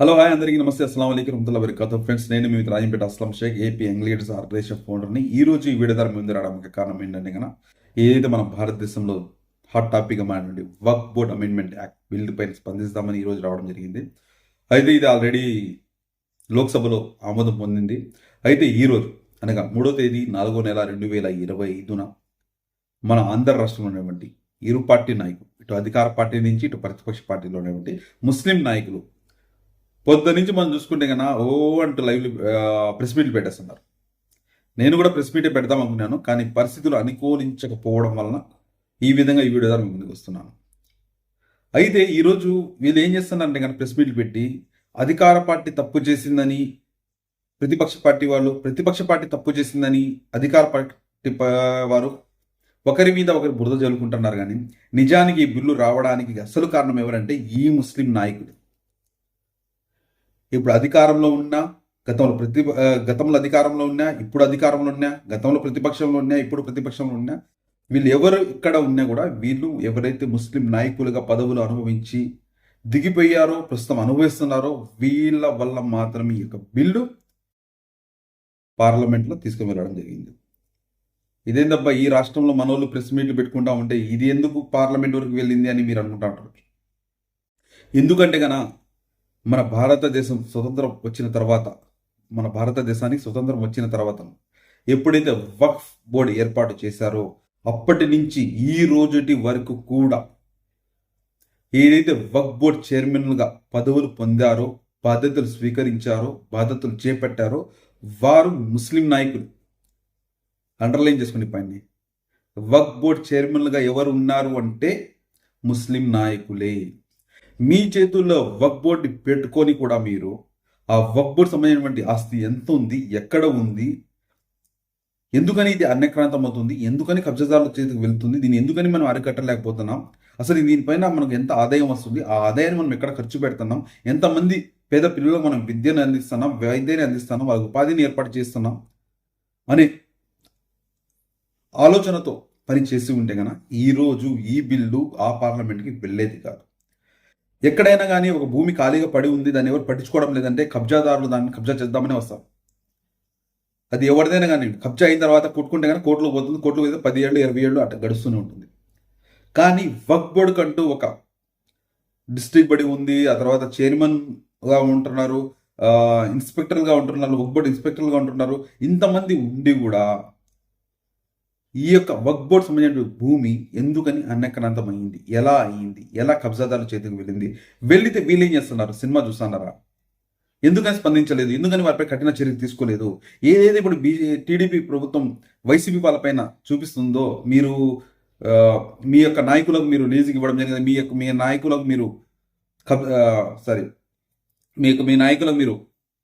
Hello hi అందరికీ నమస్తే. అస్సలం అయికం రహమతుల్లా వరకత ఫ్రెండ్స్ నేను మీ Rajampet Aslam Shaik AP young leaders organisation ఫౌండర్ని ఈ రోజు ఈ వీడియో ద్వారా ముందు రావడానికి కారణం ఏంటంటే కనుక ఏదైతే మన భారతదేశంలో హాట్ టాపిక్గా మారినటువంటి వర్క్ బోర్డ్ అమెండ్మెంట్ యాక్ట్ బిల్ పైన స్పందిస్తామని ఈ రోజు రావడం జరిగింది. అయితే ఇది ఆల్రెడీ లోక్సభలో ఆమోదం పొందింది. అయితే ఈరోజు అనగా మూడో తేదీ నాలుగో నెల రెండు వేల ఇరవై ఐదున మన ఆంధ్ర రాష్ట్రంలో ఉన్నటువంటి ఇరు పార్టీ నాయకులు ఇటు అధికార పార్టీ నుంచి ఇటు ప్రతిపక్ష పార్టీలో ఉన్నటువంటి ముస్లిం నాయకులు పొద్దు నుంచి మనం చూసుకుంటే కన్నా ఓ అంటూ లైవ్ ప్రెస్ మీట్లు పెట్టేస్తున్నారు. నేను కూడా ప్రెస్ మీటే పెడదాం అనుకున్నాను కానీ పరిస్థితులు అనుకూలించకపోవడం వలన ఈ విధంగా ఈ వీడియో ద్వారా ముందుకు వస్తున్నాను. అయితే ఈరోజు వీళ్ళు ఏం చేస్తున్నారంటే కనుక ప్రెస్ మీట్లు పెట్టి అధికార పార్టీ తప్పు చేసిందని ప్రతిపక్ష పార్టీ వాళ్ళు ప్రతిపక్ష పార్టీ తప్పు చేసిందని అధికార పార్టీ వారు ఒకరి మీద ఒకరు బురద జల్లుకుంటున్నారు కానీ నిజానికి ఈ బిల్లు రావడానికి అసలు కారణం ఎవరంటే ఈ ముస్లిం నాయకుడు ఇప్పుడు అధికారంలో ఉన్నా గతంలో ప్రతి గతంలో అధికారంలో ఉన్నా ఇప్పుడు అధికారంలో ఉన్నా గతంలో ప్రతిపక్షంలో ఉన్నా ఇప్పుడు ప్రతిపక్షంలో ఉన్నా వీళ్ళు ఎవరు ఇక్కడ ఉన్నా కూడా వీళ్ళు ఎవరైతే ముస్లిం నాయకులుగా పదవులు అనుభవించి దిగిపోయారో ప్రస్తుతం అనుభవిస్తున్నారో వీళ్ళ వల్ల మాత్రమే ఈ యొక్క బిల్లు పార్లమెంట్లో తీసుకుని వెళ్ళడం జరిగింది. ఇదేందబ్బా ఈ రాష్ట్రంలో మనోళ్ళు ప్రెస్ మీట్లు పెట్టుకుంటా ఉంటే ఇది ఎందుకు పార్లమెంట్ వరకు వెళ్ళింది అని మీరు అనుకుంటా ఉంటారు. ఎందుకంటే కన మన భారతదేశం స్వతంత్రం వచ్చిన తర్వాత మన భారతదేశానికి స్వతంత్రం వచ్చిన తర్వాత ఎప్పుడైతే వక్ఫ్ బోర్డు ఏర్పాటు చేశారో అప్పటి నుంచి ఈ రోజుటి వరకు కూడా ఏదైతే వక్ఫ్ బోర్డ్ చైర్మన్లుగా పదవులు పొందారో బాధ్యతలు స్వీకరించారో బాధ్యతలు చేపట్టారో వారు ముస్లిం నాయకులు. అండర్లైన్ చేసుకునే పైన. వక్ఫ్ బోర్డ్ చైర్మన్లుగా ఎవరు ఉన్నారు అంటే ముస్లిం నాయకులే. మీ చేతుల్లో వక్ బోర్డు పెట్టుకొని కూడా మీరు ఆ వక్ బోర్డు సంబంధించినటువంటి ఆస్తి ఎంత ఉంది ఎక్కడ ఉంది ఎందుకని ఇది అన్యక్రాంతం అవుతుంది ఎందుకని కబ్జాదారుల చేతికి వెళ్తుంది దీన్ని ఎందుకని మనం అరికట్టలేకపోతున్నాం అసలు దీనిపైన మనకు ఎంత ఆదాయం వస్తుంది ఆ ఆదాయాన్ని మనం ఎక్కడ ఖర్చు పెడుతున్నాం ఎంతమంది పేద పిల్లలకు మనం విద్యను అందిస్తున్నాం వైద్యాన్ని అందిస్తున్నాం వాళ్ళకి ఉపాధిని ఏర్పాటు చేస్తున్నాం అనే ఆలోచనతో పని చేసి ఉంటే కనుక ఈరోజు ఈ బిల్లు ఆ పార్లమెంట్కి వెళ్ళేది కాదు. ఎక్కడైనా కానీ ఒక భూమి ఖాళీగా పడి ఉంది దాన్ని ఎవరు పట్టించుకోవడం లేదంటే కబ్జాదారులు దాన్ని కబ్జా చేద్దామని వస్తారు అది ఎవరిదైనా కానీ కబ్జా అయిన తర్వాత కొట్టుకుంటే కానీ కోట్లు పోతుంది కోట్లు పోతే పది ఏళ్ళు ఇరవై ఏళ్ళు అట్లా గడుస్తూనే ఉంటుంది. కానీ వక్ బోర్డు కంటూ ఒక డిస్ట్రిక్ట్ బడి ఉంది ఆ తర్వాత చైర్మన్గా ఉంటున్నారు ఇన్స్పెక్టర్గా ఉంటున్నారు వక్ బోర్డు ఇన్స్పెక్టర్గా ఉంటున్నారు ఇంతమంది ఉండి కూడా ఈ యొక్క వక్ బోర్డ్ సంబంధించిన భూమి ఎందుకని అన్నకనంతమైంది ఎలా అయింది ఎలా కబ్జాదారుల చేతికి వెళ్ళింది? వెళ్ళితే వీళ్ళేం చేస్తున్నారు? సినిమా చూస్తున్నారా? ఎందుకని స్పందించలేదు? ఎందుకని వారిపై కఠిన చర్య తీసుకోలేదు? ఏదైతే ఇప్పుడు బీజే టీడీపీ ప్రభుత్వం వైసీపీ వాళ్ళపైన చూపిస్తుందో మీరు మీ యొక్క నాయకులకు మీరు లీజుకి ఇవ్వడం జరిగింది. మీ యొక్క మీ నాయకులకు మీరు కబ్ సారీ మీకు మీ నాయకులకు మీరు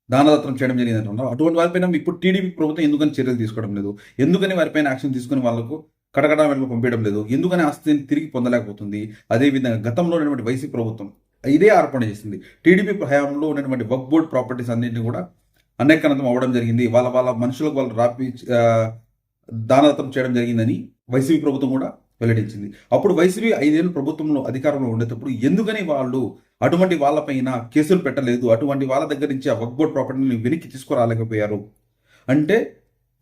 దానదత్తం చేయడం జరిగింది అంటున్నారు అటువంటి వారిపైన ఇప్పుడు టీడీపీ ప్రభుత్వం ఎందుకని చర్యలు తీసుకోవడం లేదు? ఎందుకని వారిపైన యాక్షన్ తీసుకుని వాళ్ళకు కటకటా వెంటనే పంపించడం లేదు? ఎందుకని ఆస్తిని తిరిగి పొందలేకపోతుంది? అదేవిధంగా గతంలో ఉన్నటువంటి వైసీపీ ప్రభుత్వం ఇదే ఆరోపణ చేసింది. టీడీపీ హయాంలో ఉన్నటువంటి వక్ బోర్డ్ ప్రాపర్టీస్ అన్నింటినీ కూడా అనేకనందం అవ్వడం జరిగింది. వాళ్ళ వాళ్ళ మనుషులకు వాళ్ళు రాపి దానదత్తం చేయడం జరిగిందని వైసీపీ ప్రభుత్వం కూడా వెల్లడించింది. అప్పుడు వైసీపీ ఐదేళ్ళు ప్రభుత్వంలో అధికారంలో ఉండేటప్పుడు ఎందుకని వాళ్ళు అటువంటి వాళ్ళపైన కేసులు పెట్టలేదు? అటువంటి వాళ్ళ దగ్గర నుంచి ఆ వక్బోర్డ్ ప్రాపర్టీని వెనక్కి తీసుకురాలేకపోయారు. అంటే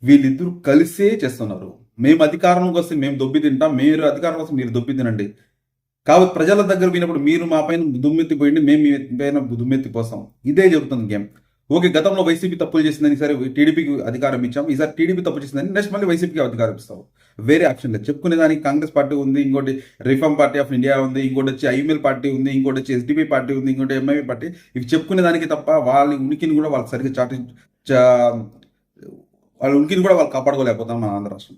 వీళ్ళిద్దరూ కలిసే చేస్తున్నారు. మేము అధికారంలోకి వస్తే మేము దొబ్బి తింటాం. మీరు అధికారంలో వస్తే మీరు దొబ్బి తినండి. కాబట్టి ప్రజల దగ్గర పోయినప్పుడు మీరు మా పైన దుమ్మెత్తిపోయింది మేము మీ పైన దుమ్మెత్తిపోస్తాం ఇదే జరుగుతుంది గేమ్. ఓకే గతంలో వైసీపీ తప్పులు చేసిందని సరే టీడీపీకి అధికారం ఇచ్చాం. ఈసారి టీడీపీ తప్పు చేసిందని నెక్స్ట్ మళ్ళీ వైసీపీకి అధికారం ఇస్తాం వేరే ఆప్షన్ లేదు. చెప్పుకునే దానికి కాంగ్రెస్ పార్టీ ఉంది ఇంకోటి రిఫార్మ్ పార్టీ ఆఫ్ ఇండియా ఉంది ఇంకోటి వచ్చి ఐఎంఎల్ పార్టీ ఉంది ఇంకోటి వచ్చి ఎస్డిపి పార్టీ ఉంది ఇంకోటి ఎంఐపి పార్టీ. ఇవి చెప్పుకునే దానికి తప్ప వాళ్ళ ఉనికిని కూడా వాళ్ళు సరిగ్గా చాటి చా- వాళ్ళ ఉనికిని కూడా వాళ్ళు కాపాడుకోలేకపోతాం మన ఆంధ్ర రాష్ట్రం.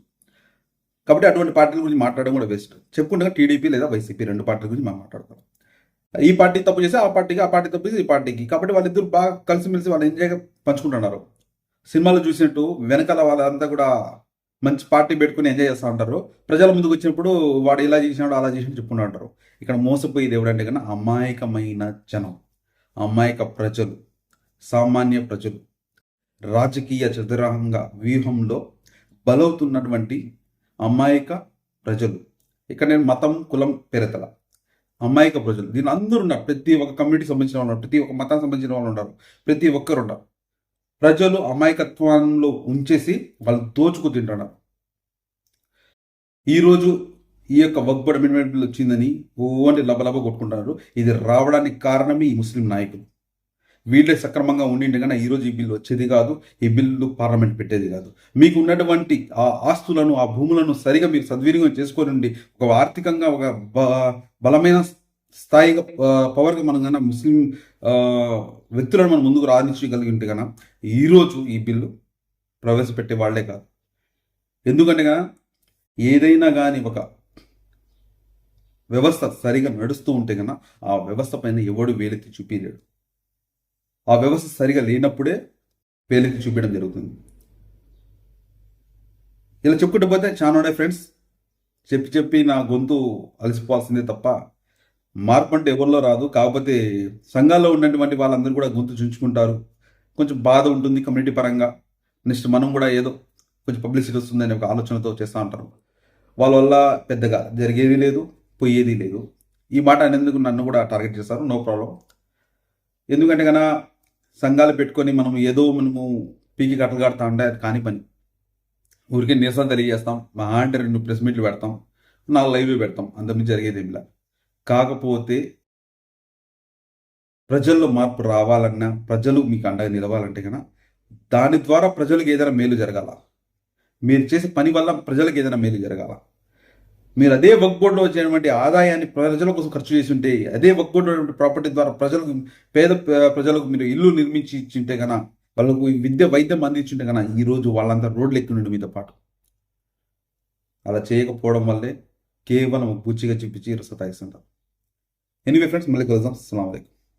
కాబట్టి అటువంటి పార్టీల గురించి మాట్లాడడం కూడా వేస్ట్ చెప్పుకుంటే టీడీపీ లేదా వైసీపీ రెండు పార్టీల గురించి మనం మాట్లాడతాం. ఈ పార్టీ తప్పు చేస్తే ఆ పార్టీకి ఆ పార్టీ తప్పు చేస్తే ఈ పార్టీకి. కాబట్టి వాళ్ళిద్దరు బాగా కలిసిమెలిసి వాళ్ళు ఎంజాయ్గా పంచుకుంటున్నారు. సినిమాలో చూసినట్టు వెనకాల వాళ్ళంతా కూడా మంచి పార్టీ పెట్టుకుని ఎంజాయ్ చేస్తూ ఉంటారు. ప్రజల ముందుకు వచ్చినప్పుడు వాడు ఇలా చేసినాడు అలా చేసినట్టు చెప్పుకుంటూ ఉంటారు. ఇక్కడ మోసపోయేది ఎవడంటే కన్నా అమాయకమైన జనం. అమాయక ప్రజలు. సామాన్య ప్రజలు. రాజకీయ చతురంగ వ్యూహంలో బలవుతున్నటువంటి అమాయక ప్రజలు. ఇక్కడ నేను మతం కులం పెరతల అమాయక ప్రజలు. దీని అందరూ ఉన్నారు. ప్రతి ఒక్క కమ్యూనిటీకి సంబంధించిన వాళ్ళు ఉన్నారు. ప్రతి ఒక్క మతానికి సంబంధించిన వాళ్ళు ఉన్నారు. ప్రతి ఒక్కరు ఉన్నారు. ప్రజలు అమాయకత్వంలో ఉంచేసి వాళ్ళు దోచుకు తింటున్నారు. ఈరోజు ఈ యొక్క వక్బడ్ అమెండ్మెంట్ బిల్ వచ్చిందని ఓన్లీ లబలబ కొట్టుకుంటున్నారు. ఇది రావడానికి కారణమే ఈ ముస్లిం నాయకులు. వీళ్ళే సక్రమంగా ఉండింది కానీ ఈరోజు ఈ బిల్లు వచ్చేది కాదు ఈ బిల్లు పార్లమెంట్ పెట్టేది కాదు. మీకు ఉన్నటువంటి ఆ ఆస్తులను ఆ భూములను సరిగా మీరు సద్వినియోగం చేసుకొని ఒక ఆర్థికంగా ఒక బ- బలమైన స్థాయిగా పవర్గా మనం కన్నా ముస్లిం వ్యక్తులను మనం ముందుకు రాణించగలిగి ఉంటే కన్నా ఈరోజు ఈ బిల్లు ప్రవేశపెట్టే వాళ్ళే కాదు. ఎందుకంటే ఏదైనా కానీ ఒక వ్యవస్థ సరిగా నడుస్తూ ఉంటే కన్నా ఆ వ్యవస్థ పైన ఎవడు వేలెత్తి చూపించలేడు. ఆ వ్యవస్థ సరిగా లేనప్పుడే పేలికి చూపించడం జరుగుతుంది. ఇలా చెప్పుకుంటూ పోతే చాలా ఉన్నాయి ఫ్రెండ్స్ చెప్పి చెప్పి నా గొంతు అలసిపోవాల్సిందే తప్ప మార్పు అంటే ఎవరిలో రాదు. కాకపోతే సంఘాల్లో ఉన్నటువంటి వాళ్ళందరూ కూడా గొంతు చుంచుకుంటారు. కొంచెం బాధ ఉంటుంది కమ్యూనిటీ పరంగా. నెక్స్ట్ మనం కూడా ఏదో కొంచెం పబ్లిసిటీ వస్తుందనే ఒక ఆలోచనతో చేస్తూ ఉంటారు. వాళ్ళ వల్ల పెద్దగా జరిగేది లేదు పోయేది లేదు. ఈ మాట అనేందుకు నన్ను కూడా టార్గెట్ చేస్తారు నో ప్రాబ్లం. ఎందుకంటే కన్నా సంఘాలు పెట్టుకొని మనం ఏదో మనము పీకి కట్టలు కడతా ఉంటే అది కాని పని. ఊరికే నిరసన తెలియజేస్తాం మా అంటే రెండు ప్రెస్ మీట్లు పెడతాం నాలుగు లైవ్లు పెడతాం అంతకుమించి జరిగేది ఏమిలా? కాకపోతే ప్రజల్లో మార్పు రావాలన్నా ప్రజలు మీకు అండగా నిలవాలంటే కన్నా దాని ద్వారా ప్రజలకు ఏదైనా మేలు జరగాల. మీరు చేసే పని వల్ల ప్రజలకు ఏదైనా మేలు జరగాల. మీరు అదే వర్క్ వచ్చినటువంటి ఆదాయాన్ని ప్రజల కోసం ఖర్చు చేసి ఉంటే అదే వర్క్ ప్రాపర్టీ ద్వారా ప్రజలకు పేద ప్రజలకు మీరు ఇల్లు నిర్మించి ఇచ్చింటే కన్నా వాళ్ళకు విద్య వైద్యం అందించుంటే కన్నా ఈ రోజు వాళ్ళంతా రోడ్లు ఎక్కినండి మీతో పాటు. అలా చేయకపోవడం వల్లే కేవలం బుచ్చిగా చూపించి సతాయిస్తుంటారు ఎనీవే ఫ్రెండ్స్ మళ్ళీ కలుద్దాం. అస్సలం అయికం